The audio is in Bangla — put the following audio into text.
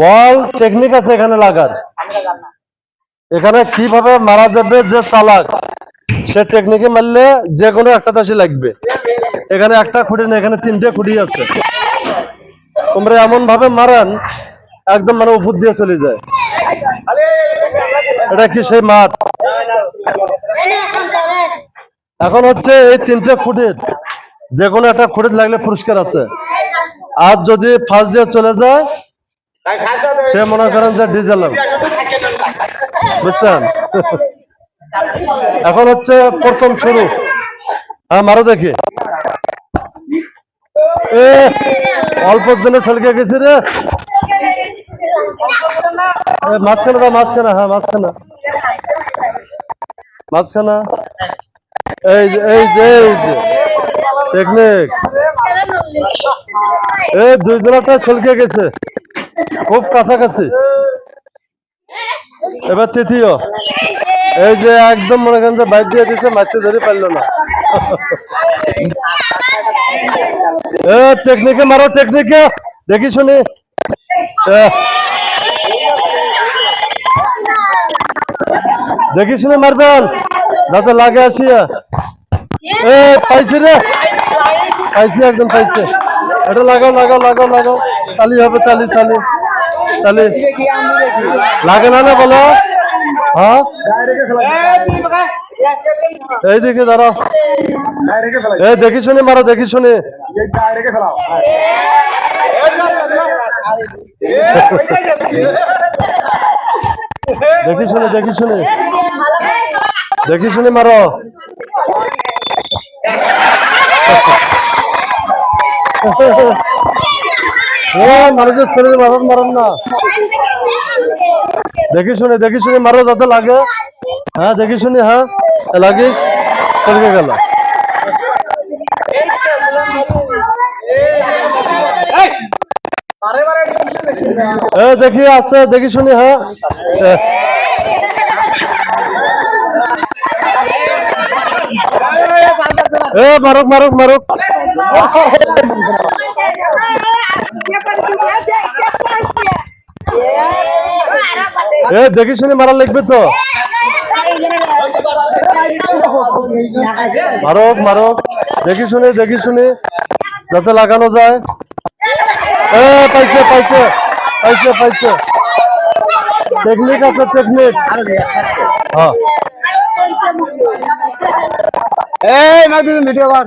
বল টেকনিক আছে এখানে লাগার। এখানে কীভাবে মারা যাবে যে চালাক, সে টেকনিকে মারলে যে কোনো একটা দাসি লাগবে। এখানে একটা খুঁটি না এখানে তিনটে খুঁটি আছে। তোমরা এমন ভাবে মারান, একদম মানে উপর দিয়ে চলে যায়। এটা কি সেই মাঠ? এখন হচ্ছে এই তিনটে খুঁটির, যে কোনো একটা খুঁটির লাগলে পুরস্কার আছে। আর যদি ফার্স্ট দিয়ে চলে যায় সে মনে করেন যে ডিজেল বুঝছেন? এখন হচ্ছে প্রথম শুরু। হ্যাঁ মারো দেখি। অল্প জন্য ছলকে গেছি রে। মাঝখানে দাও, মাঝখানে হ্যাঁ মাঝখানে। মাঝখানে। এই যে এই যে এই যে। টেকনিক এই দুইজনটা ছলকে গেছে। খুব কাছাকাছি। এবার তৃতীয়। এই যে একদম মনে করেন যে বাইক দিয়ে দিছে, মারতে ধরে পারল না। টেকনিকে মারো টেকনিকে দেখি শুনি। দেখি শুনে মারবেন যাতে লাগে আসিয়া। এ, পাইছি রে। পাইছি, একজন পাইছে। এটা লাগাও লাগাও লাগাও লাগাও। তালি হবে, তালি তালি তালি। লাগে না না বলো। হ্যাঁ? এই দিকে দাঁড়াও এই দেখি শুনে মারো, দেখি শুনে। দেখি শুনে দেখি শুনে। দেখি শুনে মারো। ও মানুষের ছেলে মারণ মারণ না। দেখি শুনে দেখি শুনে মারো যাতে লাগে। হ্যাঁ দেখি শুনে হ্যাঁ। লাগিস? চলে গেল। দেখি আসতে দেখি শুনি হ্যাঁ। মারুক মারুক মারুক। এ শুনি মারা লাগবে তো। মারুক মারুক। দেখি শুনি দেখি শুনি। যাতে লাগানো যায়। এ, পাইছে পাইছে পাইছে পাইছে। টেকনিক আছে, টেকনিক। হ্যাঁ। এই দিন ভিডিও কর।